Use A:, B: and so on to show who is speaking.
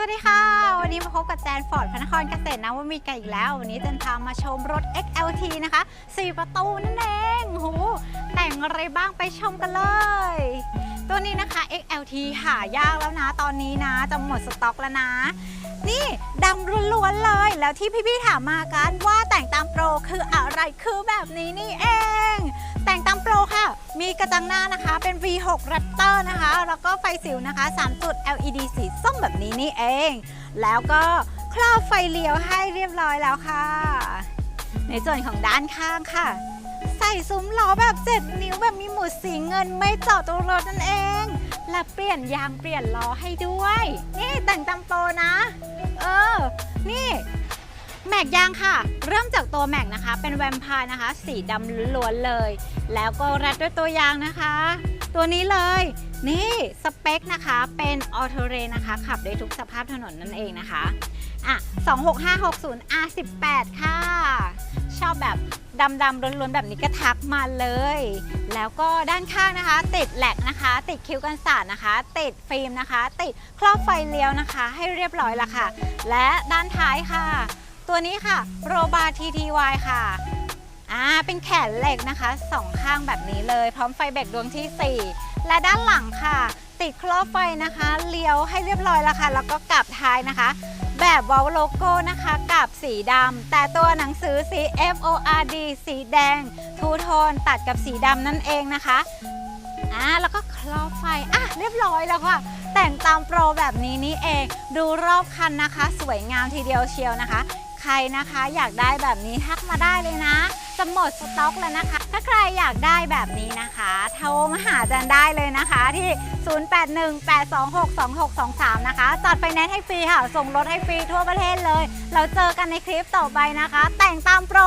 A: สวัสดีค่ะ วันนี้มาพบกับแจนฟอร์ดพระนครเกษตรนะวมินทร์กันอีกแล้ว วันนี้แจนพามาชมรถ XLT นะคะ 4 ประตูนั่นเองโหแต่งอะไรบ้างไปชมกันเลย ตัวนี้นะคะ XLT หายากแล้วนะ ตอนนี้นะจะหมดสต็อกแล้วนะ นี่ดำล้วนๆเลย แล้วที่พี่ๆถามมากันว่าแต่งตามโปรคืออะไรคือแบบนี้นี่เอง มีกระจังหน้านะคะเป็น V6 Raptor นะคะ แล้วก็ไฟสิวนะคะ 3 จุด LED สีส้มแบบนี้นี่เอง แล้วก็ครอบไฟเลี้ยวให้เรียบร้อยแล้วค่ะ ในส่วนของด้านข้างค่ะ ใส่ซุ้มล้อแบบ 7 นิ้วแบบมีหมุดสีเงินไม่เจาะตัวรถนั่นเอง และเปลี่ยนยางเปลี่ยนล้อให้ด้วย นี่แต่งตามโปรนะ แม็กยางค่ะ เริ่มจากตัวแม็กนะคะ เป็นแวมพร์นะคะ สีดำล้วนเลย แล้วก็รัดด้วยตัวยางนะคะ ตัวนี้เลย นี่สเปคนะคะ เป็นออโตเรนะคะ ขับได้ทุกสภาพถนนนั่นเองนะคะอะ26560 R18 ค่ะ ชอบแบบดำๆล้วนๆ แบบนี้ก็ทักมาเลย แล้วก็ด้านข้างนะคะ ติดแหลกนะคะ ติดคิ้วกันสาดนะคะ ติดฟิล์มนะคะ ติดครอบไฟเลี้ยวนะคะ ให้เรียบร้อยละค่ะ และด้านท้ายค่ะ ตัวนี้ค่ะโรบา TTY ค่ะอ่าเป็นแขนเหล็กนะคะสองข้างแบบนี้เลย พร้อมไฟเบรกดวงที่ 4 และด้านหลังค่ะ ติดครอบไฟนะคะเลี้ยวให้เรียบร้อยแล้วค่ะ แล้วก็กลับท้ายนะคะ แบบวอลโลโก้นะคะกับสีดำแต่ตัวหนังสือสี F O R D สีแดง ทูโทนตัดกับสีดำนั่นเองนะคะอ่าแล้วก็ครอบไฟอะเรียบร้อยแล้วค่ะ แต่งตามโปรแบบนี้นี่เอง ดูรอบคันนะคะ สวยงามทีเดียวเชียวนะคะ ใครนะคะอยากได้แบบนี้ทักมาได้เลยนะจะหมดสต็อกแล้วนะคะ ถ้าใครอยากได้แบบนี้นะคะโทรมาหาจันได้เลยนะคะที่ 0818262623 นะคะจัดไฟแนนซ์ให้ฟรีค่ะ ส่งรถให้ฟรีทั่วประเทศเลย เราเจอกันในคลิปต่อไปนะคะ แต่งตามโปร